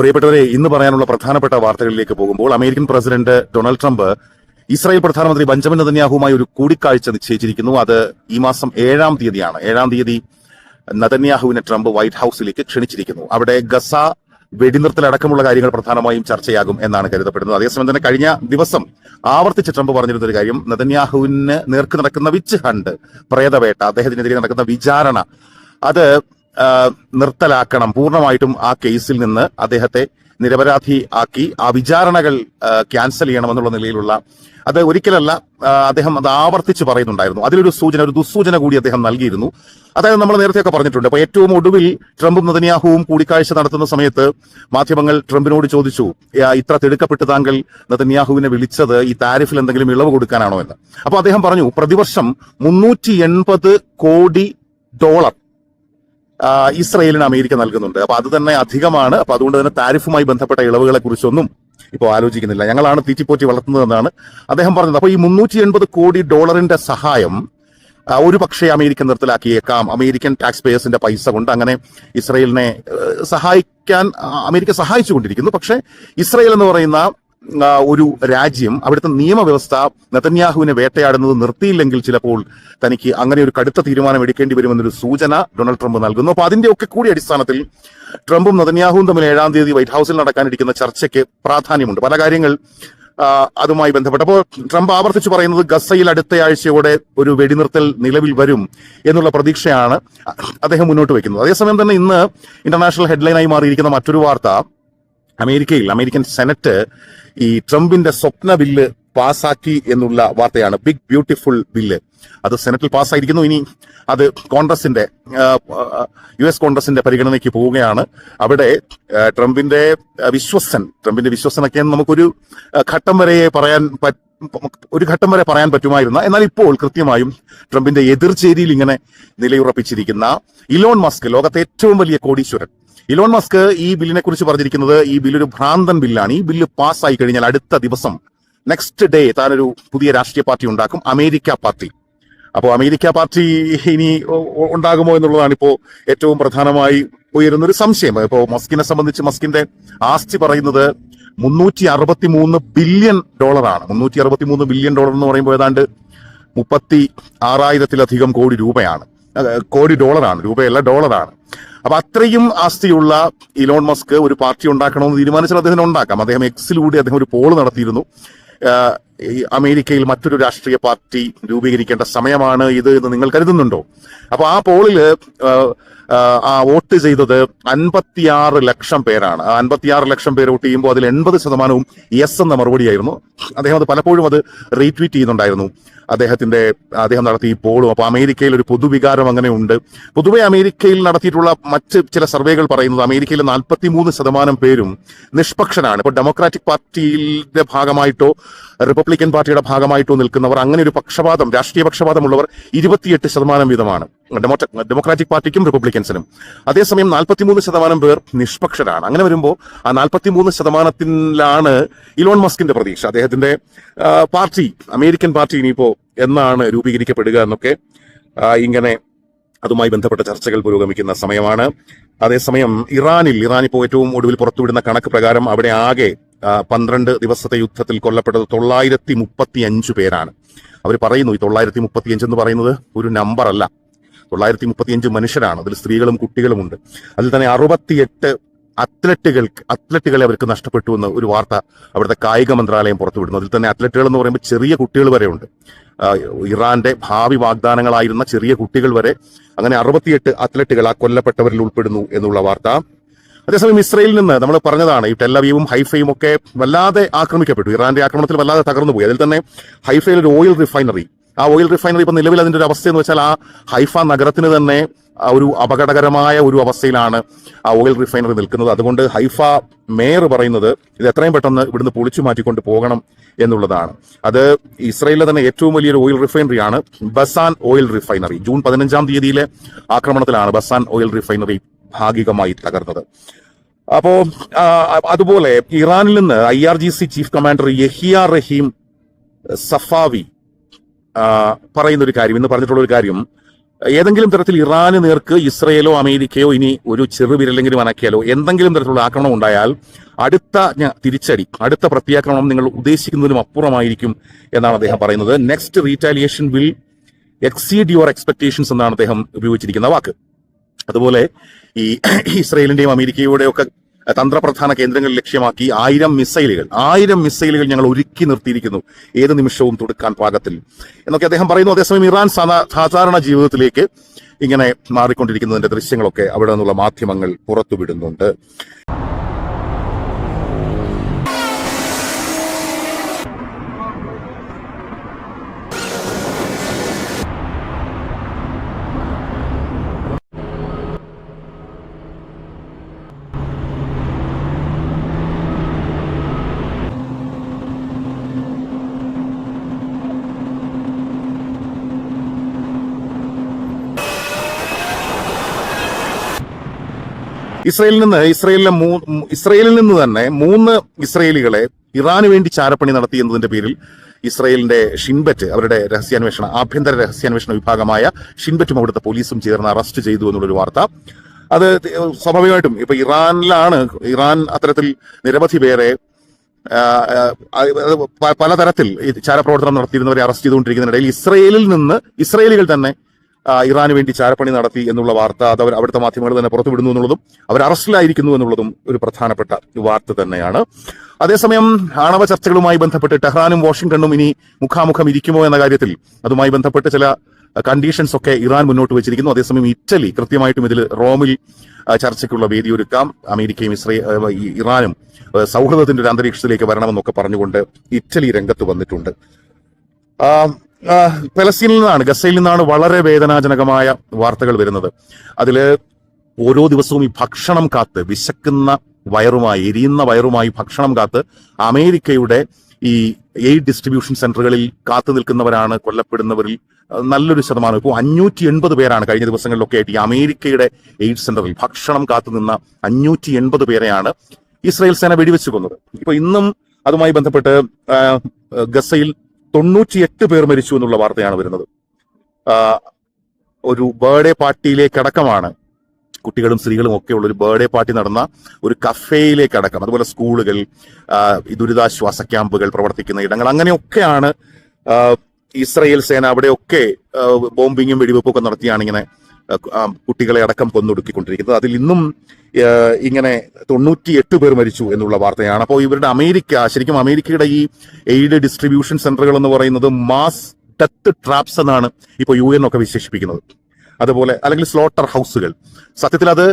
പ്രിയപ്പെട്ടവരെ ഇന്ന് പറയാനുള്ള പ്രധാനപ്പെട്ട വാർത്തകളിലേക്ക് പോകുമ്പോൾ American president Donald Trump Israel പ്രധാനമന്ത്രി ബഞ്ചമിൻ നതന്യാഹുമായി ഒരു കൂടിക്കാഴ്ച നിശ്ചയിച്ചിരിക്കുന്നു. അത് ഈ മാസം ഏഴാം തീയതിയാണ്. ഏഴാം തീയതി നതന്യാഹുവിനെ ട്രംപ് വൈറ്റ് ഹൌസിലേക്ക് ക്ഷണിച്ചിരിക്കുന്നു. അവിടെ ഗസ വെടിനിർത്തലടക്കമുള്ള കാര്യങ്ങൾ പ്രധാനമായും ചർച്ചയാകും എന്നാണ് കരുതപ്പെടുന്നത്. അതേസമയം തന്നെ കഴിഞ്ഞ ദിവസം ആവർത്തിച്ച് ട്രംപ് പറഞ്ഞിരുന്ന ഒരു കാര്യം നതന്യാഹുവിന് നേർക്ക് നടക്കുന്ന വിച്ച് ഹണ്ട് പ്രേതവേട്ട അദ്ദേഹത്തിനെതിരെ നടക്കുന്ന വിചാരണ അത് നിർത്തലാക്കണം. പൂർണമായിട്ടും ആ കേസിൽ നിന്ന് അദ്ദേഹത്തെ നിരപരാധി ആക്കി ആ വിചാരണകൾ ക്യാൻസൽ ചെയ്യണമെന്നുള്ള നിലയിലുള്ള അത് ഒരിക്കലല്ല അദ്ദേഹം അത് ആവർത്തിച്ച് പറയുന്നുണ്ടായിരുന്നു. അതിലൊരു സൂചന ഒരു ദുസ്സൂചന കൂടി അദ്ദേഹം നൽകിയിരുന്നു. അതായത് നമ്മൾ നേരത്തെയൊക്കെ പറഞ്ഞിട്ടുണ്ട് അപ്പൊ ഏറ്റവും ഒടുവിൽ ട്രംപും നതന്യാഹുവും കൂടിക്കാഴ്ച നടത്തുന്ന സമയത്ത് മാധ്യമങ്ങൾ ട്രംപിനോട് ചോദിച്ചു "ആ, ഇത്ര തിടുക്കപ്പെട്ട് താങ്കൾ നതന്യാഹുവിനെ വിളിച്ചത് ഈ താരിഫിൽ എന്തെങ്കിലും ഇളവ് കൊടുക്കാനാണോ? എന്ന്. അപ്പൊ അദ്ദേഹം പറഞ്ഞു പ്രതിവർഷം മുന്നൂറ്റി കോടി ഡോളർ ഇസ്രയേലിന് അമേരിക്ക നൽകുന്നുണ്ട്. അപ്പൊ അത് തന്നെ അധികമാണ്. അപ്പൊ അതുകൊണ്ട് തന്നെ താരിഫുമായി ബന്ധപ്പെട്ട ഇളവുകളെ കുറിച്ചൊന്നും ഇപ്പോൾ ആലോചിക്കുന്നില്ല. ഞങ്ങളാണ് തീറ്റിപ്പോറ്റി വളർത്തുന്നതെന്നാണ് അദ്ദേഹം പറഞ്ഞത്. അപ്പൊ ഈ മുന്നൂറ്റി എൺപത് കോടി ഡോളറിന്റെ സഹായം ഒരു പക്ഷേ അമേരിക്ക നിർത്തലാക്കിയേക്കാം. അമേരിക്കൻ ടാക്സ് പേയേഴ്സിന്റെ പൈസ കൊണ്ട് അങ്ങനെ ഇസ്രയേലിനെ സഹായിക്കാൻ അമേരിക്ക സഹായിച്ചുകൊണ്ടിരിക്കുന്നു. പക്ഷേ ഇസ്രയേൽ എന്ന് പറയുന്ന ഒരു രാജ്യം അവിടുത്തെ നിയമവ്യവസ്ഥ നെതന്യാഹുവിനെ വേട്ടയാടുന്നത് നിർത്തിയില്ലെങ്കിൽ ചിലപ്പോൾ തനിക്ക് അങ്ങനെ ഒരു കടുത്ത തീരുമാനം എടുക്കേണ്ടി വരുമെന്നൊരു സൂചന ഡൊണാൾഡ് ട്രംപ് നൽകുന്നു. അപ്പൊ അതിന്റെ ഒക്കെ കൂടി അടിസ്ഥാനത്തിൽ ട്രംപും നെതന്യാഹുവും തമ്മിൽ ഏഴാം തീയതി വൈറ്റ് ഹൌസിൽ നടക്കാനിരിക്കുന്ന ചർച്ചയ്ക്ക് പ്രാധാന്യമുണ്ട്. പല കാര്യങ്ങൾ അതുമായി ബന്ധപ്പെട്ട്. അപ്പോൾ ട്രംപ് ആവർത്തിച്ച് പറയുന്നത് ഗസയിൽ അടുത്ത ആഴ്ചയോടെ ഒരു വെടിനിർത്തൽ നിലവിൽ വരും എന്നുള്ള പ്രതീക്ഷയാണ് അദ്ദേഹം മുന്നോട്ട് വയ്ക്കുന്നത്. അതേസമയം തന്നെ ഇന്ന് ഇന്റർനാഷണൽ ഹെഡ്ലൈനായി മാറിയിരിക്കുന്ന മറ്റൊരു വാർത്ത അമേരിക്കയിൽ അമേരിക്കൻ സെനറ്റ് ഈ ട്രംപിന്റെ സ്വപ്ന ബില്ല് പാസാക്കി എന്നുള്ള വാർത്തയാണ്. ബിഗ് ബ്യൂട്ടിഫുൾ ബില്ല് അത് സെനറ്റിൽ പാസ്സായിരിക്കുന്നു ഇനി. അത് കോൺഗ്രസിന്റെ യു എസ് കോൺഗ്രസിന്റെ പരിഗണനയ്ക്ക് പോവുകയാണ്. അവിടെ ട്രംപിന്റെ വിശ്വസൻ ട്രംപിന്റെ വിശ്വസനൊക്കെ നമുക്കൊരു ഘട്ടം വരെ പറയാൻ ഒരു ഘട്ടം വരെ പറയാൻ പറ്റുമായിരുന്ന. എന്നാൽ ഇപ്പോൾ കൃത്യമായും ട്രംപിന്റെ എതിർചേരിയിൽ ഇങ്ങനെ നിലയുറപ്പിച്ചിരിക്കുന്ന ഇലോൺ മസ്ക് ലോകത്തെ ഏറ്റവും വലിയ കോടീശ്വരൻ. ഇലോൺ മസ്ക് ഈ ബില്ലിനെ കുറിച്ച് പറഞ്ഞിരിക്കുന്നത് ഈ ബില്ലൊരു ഭ്രാന്തൻ ബില്ലാണ്. ഈ ബില്ല് പാസ്സായി കഴിഞ്ഞാൽ അടുത്ത ദിവസം നെക്സ്റ്റ് ഡേ താനൊരു പുതിയ രാഷ്ട്രീയ പാർട്ടി ഉണ്ടാക്കും അമേരിക്ക പാർട്ടി. അപ്പോൾ അമേരിക്ക പാർട്ടി ഇനി ഉണ്ടാകുമോ എന്നുള്ളതാണ് ഇപ്പോൾ ഏറ്റവും പ്രധാനമായി ഉയരുന്ന ഒരു സംശയം. ഇപ്പോൾ മസ്കിനെ സംബന്ധിച്ച് മസ്കിന്റെ ആസ്തി പറയുന്നത് മുന്നൂറ്റി അറുപത്തി മൂന്ന് ബില്യൺ ഡോളറാണ്. മുന്നൂറ്റി അറുപത്തി മൂന്ന് ബില്യൺ ഡോളർ എന്ന് പറയുമ്പോൾ ഏതാണ്ട് മുപ്പത്തി ആറായിരത്തിലധികം കോടി രൂപയാണ്. കോടി ഡോളറാണ് രൂപയല്ല ഡോളറാണ്. അപ്പൊ അത്രയും ആസ്തിയുള്ള ഇലോൺ മസ്ക് ഒരു പാർട്ടി ഉണ്ടാക്കണമെന്ന് തീരുമാനിച്ചാൽ അദ്ദേഹത്തിന് ഉണ്ടാക്കാം. അദ്ദേഹം എക്സിലൂടെ അദ്ദേഹം ഒരു പോൾ നടത്തിയിരുന്നു. ഈ അമേരിക്കയിൽ മറ്റൊരു രാഷ്ട്രീയ പാർട്ടി രൂപീകരിക്കേണ്ട സമയമാണ് ഇത് എന്ന് നിങ്ങൾ കരുതുന്നുണ്ടോ? അപ്പൊ ആ ആഹ് ആ വോട്ട് ചെയ്തത് അൻപത്തിയാറ് ലക്ഷം പേരാണ്. ആ അൻപത്തിയാറ് ലക്ഷം പേര് വോട്ട് ചെയ്യുമ്പോൾ അതിൽ എൺപത് ശതമാനവും യെസ് എന്ന മറുപടിയായിരുന്നു അദ്ദേഹം അത് പലപ്പോഴും അത് റീട്വീറ്റ് ചെയ്യുന്നുണ്ടായിരുന്നു. അദ്ദേഹത്തിന്റെ അദ്ദേഹം നടത്തി ഈ പോളും. അപ്പൊ അമേരിക്കയിൽ ഒരു പൊതുവികാരം അങ്ങനെ ഉണ്ട്. പൊതുവെ അമേരിക്കയിൽ നടത്തിയിട്ടുള്ള മറ്റ് ചില സർവേകൾ പറയുന്നത് അമേരിക്കയിലെ നാൽപ്പത്തിമൂന്ന് ശതമാനം പേരും നിഷ്പക്ഷനാണ് ഇപ്പൊ ഡെമോക്രാറ്റിക് പാർട്ടിയുടെ ഭാഗമായിട്ടോ റിപ്പബ്ലിക്കൻ പാർട്ടിയുടെ ഭാഗമായിട്ടോ നിൽക്കുന്നവർ അങ്ങനെ ഒരു പക്ഷപാതം രാഷ്ട്രീയ പക്ഷപാതമുള്ളവർ ഇരുപത്തിയെട്ട് ശതമാനം വീതമാണ്. ഡെമോക്രാറ്റിക് പാർട്ടിക്കും റിപ്പബ്ലിക്കൻസിനും അതേസമയം നാൽപ്പത്തിമൂന്ന് ശതമാനം പേർ നിഷ്പക്ഷരാണ്. അങ്ങനെ വരുമ്പോൾ ആ നാൽപ്പത്തിമൂന്ന് ശതമാനത്തിലാണ് ഇലോൺ മസ്കിന്റെ പ്രതീക്ഷ. അദ്ദേഹത്തിന്റെ പാർട്ടി അമേരിക്കൻ പാർട്ടി ഇനിയിപ്പോ എന്നാണ് രൂപീകരിക്കപ്പെടുക എന്നൊക്കെ ഇങ്ങനെ അതുമായി ബന്ധപ്പെട്ട ചർച്ചകൾ പുരോഗമിക്കുന്ന സമയമാണ്. അതേസമയം ഇറാനിൽ ഇറാൻ ഇപ്പോൾ ഏറ്റവും ഒടുവിൽ പുറത്തുവിടുന്ന കണക്ക് പ്രകാരം അവിടെ ആകെ പന്ത്രണ്ട് ദിവസത്തെ യുദ്ധത്തിൽ കൊല്ലപ്പെട്ടത് തൊള്ളായിരത്തി മുപ്പത്തി അഞ്ച് പേരാണ്. അവർ പറയുന്നു ഈ തൊള്ളായിരത്തി മുപ്പത്തി അഞ്ച് എന്ന് പറയുന്നത് ഒരു നമ്പർ അല്ല. തൊള്ളായിരത്തി മുപ്പത്തിയഞ്ച് മനുഷ്യരാണ് അതിൽ സ്ത്രീകളും കുട്ടികളുമുണ്ട് അതിൽ തന്നെ അറുപത്തിയെട്ട് അത്ലറ്റുകൾ അത്ലറ്റുകളെ അവർക്ക് നഷ്ടപ്പെട്ടു എന്ന് ഒരു വാർത്ത അവിടുത്തെ കായിക മന്ത്രാലയം പുറത്തുവിടുന്നു. അതിൽ തന്നെ അത്ലറ്റുകൾ എന്ന് പറയുമ്പോൾ ചെറിയ കുട്ടികൾ വരെ ഉണ്ട്. ഇറാന്റെ ഭാവി വാഗ്ദാനങ്ങളായിരുന്ന ചെറിയ കുട്ടികൾ വരെ അങ്ങനെ അറുപത്തിയെട്ട് അത്ലറ്റുകൾ ആ കൊല്ലപ്പെട്ടവരിൽ ഉൾപ്പെടുന്നു എന്നുള്ള വാർത്ത അതേസമയം ഇസ്രയേലിൽ നിന്ന് നമ്മൾ പറഞ്ഞതാണ് ഈ ടെല്ലവീവും ഹൈഫയും ഒക്കെ വല്ലാതെ ആക്രമിക്കപ്പെട്ടു. ഇറാന്റെ ആക്രമണത്തിൽ വല്ലാതെ തകർന്നു പോയി. അതിൽ തന്നെ ഹൈഫയിൽ ഒരു ഓയിൽ റിഫൈനറി ആ ഓയിൽ റിഫൈനറി ഇപ്പൊ നിലവിൽ അതിന്റെ ഒരു അവസ്ഥ എന്ന് വെച്ചാൽ ആ ഹൈഫ നഗരത്തിന് തന്നെ ഒരു അപകടകരമായ ഒരു അവസ്ഥയിലാണ് ആ ഓയിൽ റിഫൈനറി നിൽക്കുന്നത്. അതുകൊണ്ട് ഹൈഫ മേയർ പറയുന്നത് ഇത് എത്രയും പെട്ടെന്ന് ഇവിടുന്ന് പൊളിച്ചു മാറ്റിക്കൊണ്ട് പോകണം എന്നുള്ളതാണ്. അത് ഇസ്രയേലിലെ തന്നെ ഏറ്റവും വലിയൊരു ഓയിൽ റിഫൈനറിയാണ് ബസാൻ ഓയിൽ റിഫൈനറി ജൂൺ പതിനഞ്ചാം തീയതിയിലെ ആക്രമണത്തിലാണ് ബസാൻ ഓയിൽ റിഫൈനറി ഭാഗികമായി തകർന്നത്. അപ്പോ അതുപോലെ ഇറാനിൽ നിന്ന് I R G C chief commander Yahya Rahim Safavi പറയുന്ന ഒരു കാര്യം ഇന്ന് പറഞ്ഞിട്ടുള്ള ഒരു കാര്യം ഏതെങ്കിലും തരത്തിൽ ഇറാന് നേർക്ക് ഇസ്രയേലോ അമേരിക്കയോ ഇനി ഒരു ചെറുവിരലെങ്കിലും അനക്കിയാലോ എന്തെങ്കിലും തരത്തിലുള്ള ആക്രമണം ഉണ്ടായാൽ അടുത്ത തിരിച്ചടി അടുത്ത പ്രത്യാക്രമണം നിങ്ങൾ ഉദ്ദേശിക്കുന്നതിനും അപ്പുറമായിരിക്കും എന്നാണ് അദ്ദേഹം പറയുന്നത്. Next retaliation will exceed your expectations എന്നാണ് അദ്ദേഹം ഉപയോഗിച്ചിരിക്കുന്ന വാക്ക്. അതുപോലെ ഈ ഇസ്രയേലിന്റെയും അമേരിക്കയുടെയും ഒക്കെ തന്ത്രപ്രധാന കേന്ദ്രങ്ങൾ ലക്ഷ്യമാക്കി ആയിരം മിസൈലുകൾ ആയിരം മിസൈലുകൾ ഞങ്ങൾ ഒരുക്കി നിർത്തിയിരിക്കുന്നു. ഏത് നിമിഷവും തുടുക്കാൻ പാകത്തിൽ. എന്നൊക്കെ അദ്ദേഹം പറയുന്നു. അതേസമയം ഇറാൻ സാധാ- സാധാരണ ജീവിതത്തിലേക്ക് ഇങ്ങനെ മാറിക്കൊണ്ടിരിക്കുന്നതിന്റെ ദൃശ്യങ്ങളൊക്കെ അവിടെ നിന്നുള്ള മാധ്യമങ്ങൾ പുറത്തുവിടുന്നുണ്ട്. ഇസ്രയേലിൽ നിന്ന് ഇസ്രയേലിലെ ഇസ്രയേലിൽ നിന്ന് തന്നെ മൂന്ന് ഇസ്രയേലികളെ ഇറാന് വേണ്ടി ചാരപ്പണി നടത്തി എന്നതിന്റെ പേരിൽ ഇസ്രയേലിന്റെ ഷിൻബറ്റ് അവരുടെ രഹസ്യാന്വേഷണ ആഭ്യന്തര രഹസ്യാന്വേഷണ വിഭാഗമായ ഷിൻബറ്റും അവിടുത്തെ പോലീസും ചേർന്ന് അറസ്റ്റ് ചെയ്തു എന്നുള്ളൊരു വാർത്ത. അത് സ്വാഭാവികമായിട്ടും ഇപ്പൊ ഇറാനിലാണ് ഇറാൻ അത്തരത്തിൽ നിരവധി പേരെ പലതരത്തിൽ ചാരപ്രവർത്തനം നടത്തിയിരുന്നവരെ അറസ്റ്റ് ചെയ്തുകൊണ്ടിരിക്കുന്നതിനിടയിൽ ഇസ്രയേലിൽ നിന്ന് ഇസ്രയേലികൾ തന്നെ ഇറാന് വേണ്ടി ചാരപ്പണി നടത്തി എന്നുള്ള വാർത്ത അത് അവർ അവിടുത്തെ മാധ്യമങ്ങൾ തന്നെ പുറത്തുവിടുന്നു എന്നുള്ളതും അവർ അറസ്റ്റിലായിരിക്കുന്നു എന്നുള്ളതും ഒരു പ്രധാനപ്പെട്ട വാർത്ത തന്നെയാണ്. അതേസമയം ആണവ ചർച്ചകളുമായി ബന്ധപ്പെട്ട് ടെഹ്റാനും വാഷിംഗ്ടണും ഇനി മുഖാമുഖം ഇരിക്കുമോ എന്ന കാര്യത്തിൽ അതുമായി ബന്ധപ്പെട്ട് ചില കണ്ടീഷൻസ് ഒക്കെ ഇറാൻ മുന്നോട്ട് വെച്ചിരിക്കുന്നു. അതേസമയം ഇറ്റലി കൃത്യമായിട്ടും ഇതിൽ റോമിൽ ചർച്ചയ്ക്കുള്ള വേദി ഒരുക്കാം. അമേരിക്കയും ഇസ്രേ ഇറാനും സൗഹൃദത്തിന്റെ ഒരു അന്തരീക്ഷത്തിലേക്ക് വരണമെന്നൊക്കെ പറഞ്ഞുകൊണ്ട് ഇറ്റലി രംഗത്ത് വന്നിട്ടുണ്ട്. പലസ്തീനിൽ നിന്നാണ് ഗസയിൽ നിന്നാണ് വളരെ വേദനാജനകമായ വാർത്തകൾ വരുന്നത്. അതിൽ ഓരോ ദിവസവും ഈ ഭക്ഷണം കാത്ത് വിശക്കുന്ന വയറുമായി എരിയുന്ന വയറുമായി ഭക്ഷണം കാത്ത് അമേരിക്കയുടെ ഈ എയ്ഡ് ഡിസ്ട്രിബ്യൂഷൻ സെന്ററുകളിൽ കാത്തു നിൽക്കുന്നവരാണ് കൊല്ലപ്പെടുന്നവരിൽ നല്ലൊരു ശതമാനം. ഇപ്പോൾ അഞ്ഞൂറ്റി എൺപത് പേരാണ് കഴിഞ്ഞ ദിവസങ്ങളിലൊക്കെ ആയിട്ട് ഈ അമേരിക്കയുടെ എയ്ഡ് സെന്ററിൽ ഭക്ഷണം കാത്തു നിന്ന അഞ്ഞൂറ്റി എൺപത് പേരെയാണ് ഇസ്രായേൽ സേന വെടിവെച്ച് കൊന്നത്. ഇപ്പൊ ഇന്നും അതുമായി ബന്ധപ്പെട്ട് ഗസയിൽ തൊണ്ണൂറ്റിയെട്ട് പേർ മരിച്ചു എന്നുള്ള വാർത്തയാണ് വരുന്നത്. ഒരു ബർത്ത്ഡേ പാർട്ടിയിലേക്കടക്കമാണ് കുട്ടികളും സ്ത്രീകളും ഒക്കെ ഉള്ള ഒരു ബേർഡേ പാർട്ടി നടന്ന ഒരു കഫേയിലേക്ക് അടക്കം അതുപോലെ സ്കൂളുകൾ ദുരിതാശ്വാസ ക്യാമ്പുകൾ പ്രവർത്തിക്കുന്ന ഇടങ്ങൾ അങ്ങനെയൊക്കെയാണ് ഇസ്രയേൽ സേന അവിടെയൊക്കെ ബോംബിങ്ങും വെടിവെപ്പും ഒക്കെ നടത്തിയാണ് ഇങ്ങനെ കുട്ടികളെ അടക്കം കൊന്നൊടുക്കിക്കൊണ്ടിരിക്കുന്നത്. അതിൽ ഇന്നും ഇങ്ങനെ ഇങ്ങനെ തൊണ്ണൂറ്റിയെട്ട് പേർ മരിച്ചു എന്നുള്ള വാർത്തയാണ്. അപ്പോൾ ഇവരുടെ അമേരിക്ക ശരിക്കും അമേരിക്കയുടെ ഈ എയ്ഡ് ഡിസ്ട്രിബ്യൂഷൻ സെന്ററുകൾ എന്ന് പറയുന്നത് മാസ് ഡെത്ത് ട്രാപ്സ് എന്നാണ് ഇപ്പോൾ യു എൻ ഒക്കെ വിശേഷിപ്പിക്കുന്നത്. അതുപോലെ അല്ലെങ്കിൽ സ്ലോട്ടർ ഹൗസുകൾ. സത്യത്തിൽ അത്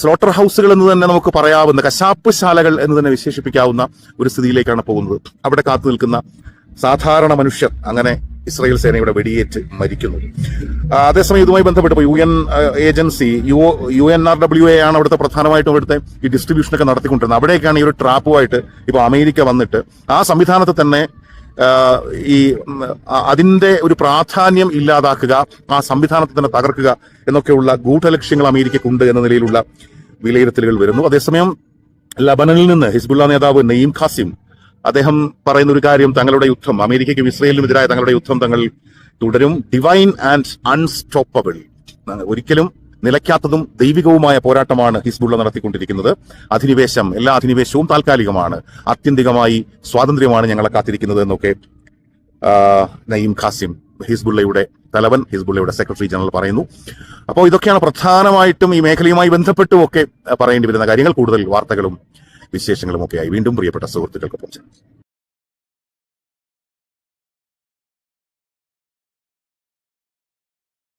സ്ലോട്ടർ ഹൗസുകൾ എന്ന് തന്നെ നമുക്ക് പറയാവുന്ന കശാപ്പ് ശാലകൾ എന്ന് തന്നെ വിശേഷിപ്പിക്കാവുന്ന ഒരു സ്ഥിതിയിലേക്കാണ് പോകുന്നത്. അവിടെ കാത്തു നിൽക്കുന്ന സാധാരണ മനുഷ്യർ അങ്ങനെ ഇസ്രായേൽ ഇവിടെ വെടിയേറ്റ് മരിക്കുന്നു. അതേസമയം ഇതുമായി ബന്ധപ്പെട്ട് U N agency U U N R W A ആണ് അവിടുത്തെ പ്രധാനമായിട്ടും അവിടുത്തെ ഈ ഡിസ്ട്രിബ്യൂഷനൊക്കെ നടത്തിക്കൊണ്ടിരുന്നത്. അവിടേക്കാണ് ഈ ഒരു ട്രാപ്പുമായിട്ട് ഇപ്പോൾ അമേരിക്ക വന്നിട്ട് ആ സംവിധാനത്തെ തന്നെ ഈ അതിന്റെ ഒരു പ്രാധാന്യം ഇല്ലാതാക്കുക ആ സംവിധാനത്തെ തന്നെ തകർക്കുക എന്നൊക്കെയുള്ള ഗൂഢലക്ഷ്യങ്ങൾ അമേരിക്കക്കുണ്ട് എന്ന നിലയിലുള്ള വിലയിരുത്തലുകൾ വരുന്നു. അതേസമയം ലബനനിൽ നിന്ന് ഹിസ്ബുള്ള നേതാവ് നെയ്യം ഖാസിം അദ്ദേഹം പറയുന്ന ഒരു കാര്യം തങ്ങളുടെ യുദ്ധം അമേരിക്കയ്ക്കും ഇസ്രയേലിനും എതിരായ തങ്ങളുടെ യുദ്ധം തങ്ങൾ തുടരും. ഡിവൈൻ ആൻഡ് അൺസ്റ്റോപ്പബിൾ ഒരിക്കലും നിലയ്ക്കാത്തതും ദൈവികവുമായ പോരാട്ടമാണ് ഹിസ്ബുള്ള നടത്തിക്കൊണ്ടിരിക്കുന്നത്. അധിനിവേശം എല്ലാ അധിനിവേശവും താൽക്കാലികമാണ്. ആത്യന്തികമായി സ്വാതന്ത്ര്യമാണ് ഞങ്ങളെ കാത്തിരിക്കുന്നത് എന്നൊക്കെ നയീം ഖാസിം ഹിസ്ബുള്ളയുടെ തലവൻ ഹിസ്ബുള്ളയുടെ സെക്രട്ടറി ജനറൽ പറയുന്നു. അപ്പോൾ ഇതൊക്കെയാണ് പ്രധാനമായിട്ടും ഈ മേഖലയുമായി ബന്ധപ്പെട്ടും ഒക്കെ ആ, പറയേണ്ടി വരുന്ന കാര്യങ്ങൾ. കൂടുതൽ വാർത്തകളും വിശേഷങ്ങളും ഒക്കെയായി വീണ്ടും പ്രിയപ്പെട്ട സുഹൃത്തുക്കൾക്കൊപ്പം ചേരാം.